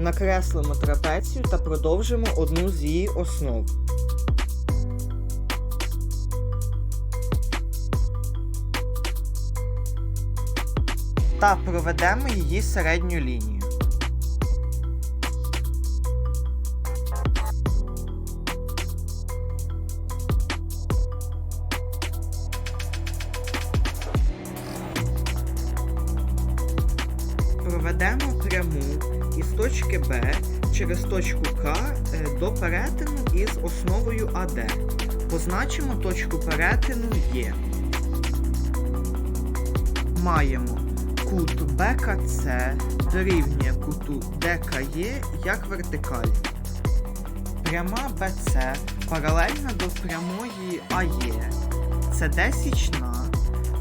Накреслимо трапецію та продовжимо одну з її основ. Та проведемо її середню лінію. Проведемо пряму із точки Б через точку К е, до перетину із основою АД. Позначимо точку перетину Є. Маємо кут БКЦ дорівнює куту ДКЄ як вертикаль. Пряма БЦ паралельна до прямої АЄ. Це січна.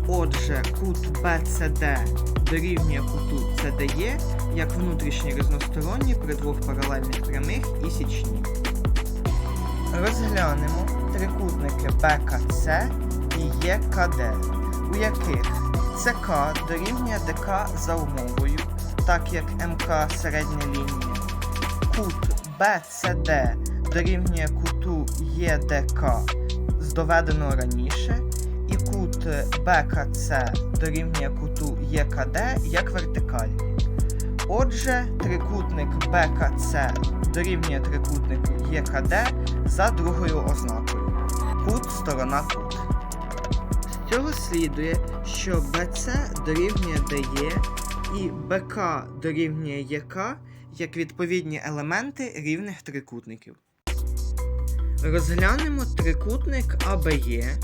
Отже, кут BCD дорівнює куту CDE як внутрішні різносторонні при двох паралельних прямих і січні. Розглянемо трикутники BKC і ЄКД, у яких ЦК дорівнює ДК за умовою, так як МК середня лінія. Кут BCD дорівнює куту ЄДК з доведеного раніше, і кут БКЦ дорівнює куту ЄКД як вертикальний. Отже, трикутник БКЦ дорівнює трикутнику ЄКД за другою ознакою. Кут сторона кут. З цього слідує, що BC дорівнює DE і БК дорівнює ЄК як відповідні елементи рівних трикутників. Розглянемо трикутник АБЄ,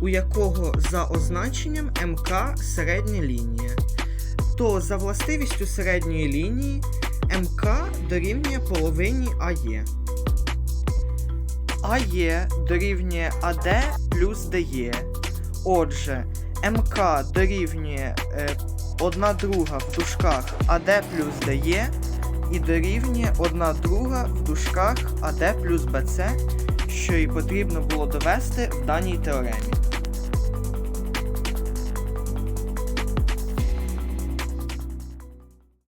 у якого за означенням МК середня лінія. То за властивістю середньої лінії МК дорівнює половині АЄ. АЄ дорівнює АД плюс ДЕ. Отже, МК дорівнює е, 1 друга в дужках АД плюс ДЕ і дорівнює 1 друга в дужках АД плюс БЦ, що і потрібно було довести в даній теоремі.